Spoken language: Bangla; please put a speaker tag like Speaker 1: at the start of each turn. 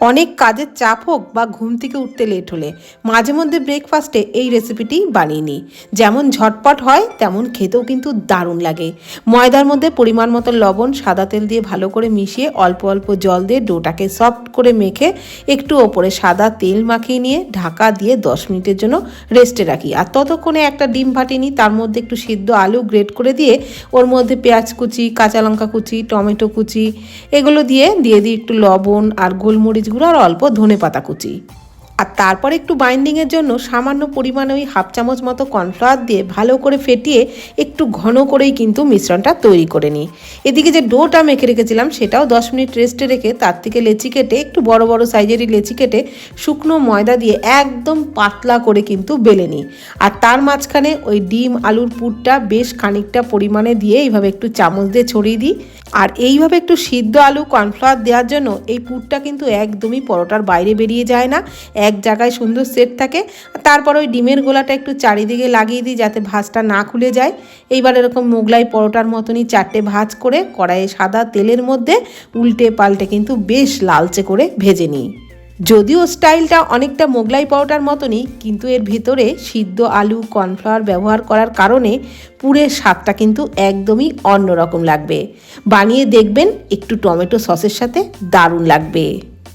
Speaker 1: অনেক কাজের চাপ হোক বা ঘুম থেকে উঠতে লেট হলে মাঝে মধ্যে ব্রেকফাস্টে এই রেসিপিটি বানিয়ে নিই। যেমন ঝটপট হয়, তেমন খেতেও কিন্তু দারুণ লাগে। ময়দার মধ্যে পরিমাণ মতো লবণ, সাদা তেল দিয়ে ভালো করে মিশিয়ে অল্প অল্প জল দিয়ে ডোটাকে সফট করে মেখে একটু ওপরে সাদা তেল মাখিয়ে নিয়ে ঢাকা দিয়ে দশ মিনিটের জন্য রেস্টে রাখি। আর ততক্ষণে একটা ডিম ফাটিয়ে নিই তার মধ্যে একটু সিদ্ধ আলু গ্রেট করে দিয়ে ওর মধ্যে পেঁয়াজ কুচি, কাঁচা লঙ্কা কুচি, টমেটো কুচি, এগুলো দিয়ে দিয়ে দিই একটু লবণ আর গোলমরিচ গুঁড়ো আর অল্প ধনে পাতা কুচি। আর তারপরে একটু বাইন্ডিংয়ের জন্য সামান্য পরিমাণে ওই হাফ চামচ মতো কর্নফ্লাওয়ার দিয়ে ভালো করে ফেটিয়ে একটু ঘন করেই কিন্তু মিশ্রণটা তৈরি করে নিই। এদিকে যে ডোটা মেখে রেখেছিলাম, সেটাও দশ মিনিট রেস্টে রেখে তার থেকে লেচি কেটে, একটু বড় বড় সাইজেরই লেচি কেটে শুকনো ময়দা দিয়ে একদম পাতলা করে কিন্তু বেলে নিই। আর তার মাঝখানে ওই ডিম আলুর পুরটা বেশ খানিকটা পরিমাণে দিয়ে এইভাবে একটু চামচ দিয়ে ছড়িয়ে দিই। আর এইভাবে একটু সিদ্ধ আলু কর্নফ্লাওয়ার দেওয়ার জন্য এই পুরটা কিন্তু একদমই পরোটার বাইরে বেরিয়ে যায় না এক জায়গায় সুন্দর সেট থাকে। তারপর ওই ডিমের গোলাটা একটু চারিদিকে লাগিয়ে দিই যাতে ভাঁজটা না খুলে যায়। এইবার এরকম মোগলাই পরোটার মতনই চারটে ভাজ করে কড়াইয়ে সাদা তেলের মধ্যে উল্টে পাল্টে কিন্তু বেশ লালচে করে ভেজে নিই। যদিও স্টাইলটা অনেকটা মোগলাই পরোটার মতনই, কিন্তু এর ভিতরে সিদ্ধ আলু, কর্নফ্লাওয়ার ব্যবহার করার কারণে পুরের স্বাদটা কিন্তু একদমই অন্যরকম লাগবে। বানিয়ে দেখবেন একটু টমেটো সসের সাথে দারুণ লাগবে।